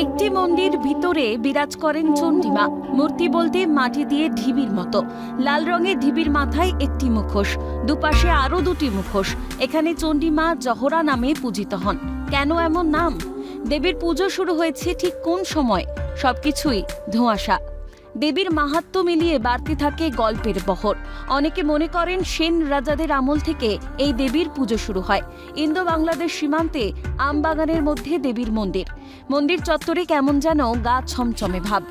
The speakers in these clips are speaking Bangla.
একটি মন্দির ভিতরে বিরাজ করেন চণ্ডীমা। মূর্তি বলতে মাটি দিয়ে ঢিবির মতো। লাল রঙের ঢিবির মাথায় একটি মুখোশ, দুপাশে আরও দুটি মুখোশ। এখানে চণ্ডীমা জহরা নামে পূজিত হন। কেন এমন নাম? দেবীর পুজো শুরু হয়েছে ঠিক কোন সময়? সবকিছুই ধোঁয়াশা। দেবীর মাহাত্ম্য মিলিয়ে বাড়তে থাকে গল্পের বহর। অনেকে মনে করেন সেন রাজাদের আমল থেকে এই দেবীর পুজো শুরু হয়। ইন্দো বাংলাদেশ সীমান্তে আমবাগানের মধ্যে দেবীর মন্দির। মন্দির চত্বরে কেমন যেন গা ছমছমে ভাব।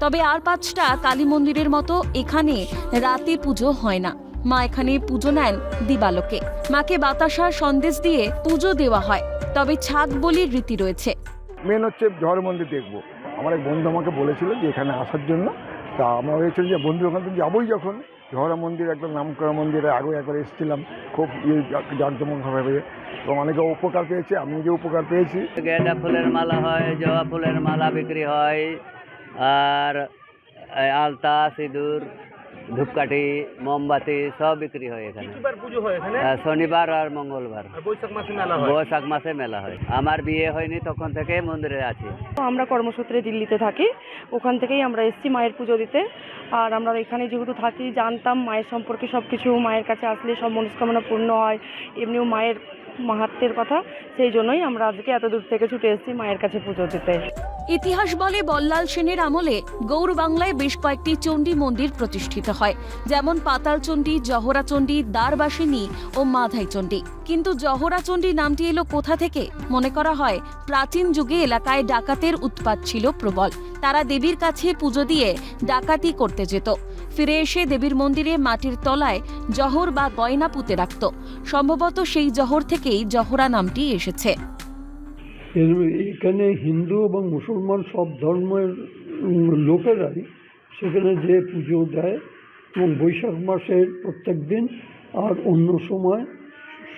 তবে আর পাঁচটা কালী মন্দিরের মতো এখানে রাতে পুজো হয় না। মা এখানে পুজো নেন দিবালোকে। মাকে বাতাসা সন্দেশ দিয়ে পুজো দেওয়া হয়। তবে ছাগ বলির রীতি রয়েছে। মেন হচ্ছে জহর মন্দির দেখব। আমার এক বন্ধু আমাকে বলেছিল যে এখানে আসার জন্য। তা আমরা হয়েছিল যে, বন্ধু, ওখান থেকে যাবোই যখন। ঝহরা মন্দির, একদম নাম করা মন্দিরে আগে একবার এসেছিলাম, খুব ইয়ে জাঁকজমকভাবে। এবং অনেকে উপকার পেয়েছে, আমি যে উপকার পেয়েছি। গেঁদা ফুলের মালা হয়, জবা ফুলের মালা বিক্রি হয়, আর আলতা, সিঁদুর ধূপকাঠি মোমবাতি সব বিক্রি হয় এখানে। পুজো হয় শনিবার আর মঙ্গলবার। বৈশাখ মাসে মেলা হয়? বৈশাখ মাসে মেলা হয়। আমার বিয়ে হয়নি তখন থেকে মন্দিরে আছি। আমরা কর্মসূত্রে দিল্লিতে থাকি। ওখান থেকেই আমরা এসেছি মায়ের পুজো দিতে। আর আমরা এখানে যেহেতু থাকি জানতাম মায়ের সম্পর্কে সব কিছু মায়ের কাছে আসলে সব মনস্কামনা পূর্ণ হয় এমনিও মায়ের মাহাত্মের কথা। সেই জন্যই আমরা আজকে এত দূর থেকে ছুটে এসেছি মায়ের কাছে পুজো দিতে। ইতিহাস বলে বল্লাল সেনের আমলে গৌর বাংলায় বেশ কয়েকটি চণ্ডী মন্দির প্রতিষ্ঠিত হয়, যেমন পাতালচণ্ডী জহরাচণ্ডী দ্বারবাসিনী ও মাধাইচণ্ডী কিন্তু জহরাচণ্ডী নামটি এলো কোথা থেকে? মনে করা হয়, প্রাচীন যুগে এলাকায় ডাকাতের উৎপাত ছিল প্রবল। তারা দেবীর কাছে পুজো দিয়ে ডাকাতি করতে যেত। ফিরে এসে দেবীর মন্দিরে মাটির তলায় জহর বা গয়না পুঁতে রাখত। সম্ভবত সেই জহর থেকেই জহরা নামটি এসেছে। এর এখানে হিন্দু এবং মুসলমান সব ধর্মের লোকেরাই সেখানে যে পুজো দেয় এবং বৈশাখ মাসের প্রত্যেক দিন আর অন্য সময়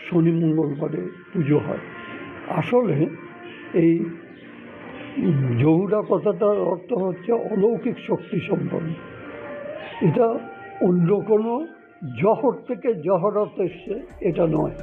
শনি মঙ্গলবারে পুজো হয়। আসলে এই জহুরা কথাটার অর্থ হচ্ছে অলৌকিক শক্তি সম্পন্ন। এটা অন্য কোনো জহর থেকে জহরত এসছে, এটা নয়।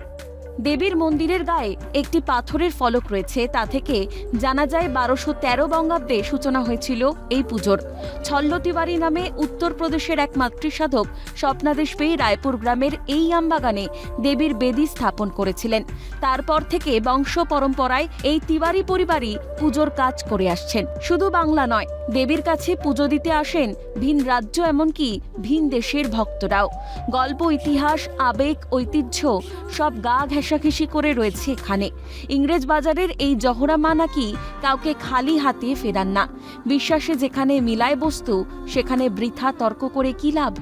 দেবীর মন্দিরের গায়ে একটি পাথরের ফলক রয়েছে, তা থেকে জানা যায় বারোশো তেরো বঙ্গাব্দে সূচনা হয়েছিল এই পুজোর। ছল্লতিবাড়ি নামে উত্তরপ্রদেশের এক মাতৃসাধক স্বপ্নাদেশ পেয়ে রায়পুর গ্রামের এই আমবাগানে দেবীর বেদি স্থাপন করেছিলেন। তারপর থেকে বংশ পরম্পরায় এই তিওয়ারি পরিবারই পুজোর কাজ করে আসছেন। শুধু বাংলা নয় দেবীর কাছে পুজো দিতে আসেন ভিন রাজ্য এমনকি ভিন দেশের ভক্তরাও। গল্প, ইতিহাস, আবেগ, ঐতিহ্য সব গা ঘেঁষাঘেঁষি করে রয়েছে এখানে। ইংরেজ বাজারের এই জহরা মা নাকি কাউকে খালি হাতে ফেরান না। বিশ্বাসে যেখানে মিলায় বস্তু, সেখানে বৃথা তর্ক করে কি লাভ?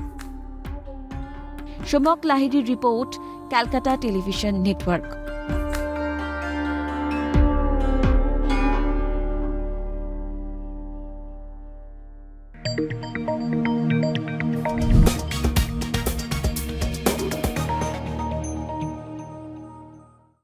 সমক লাহিড়ির রিপোর্ট, ক্যালকাটা টেলিভিশন নেটওয়ার্ক।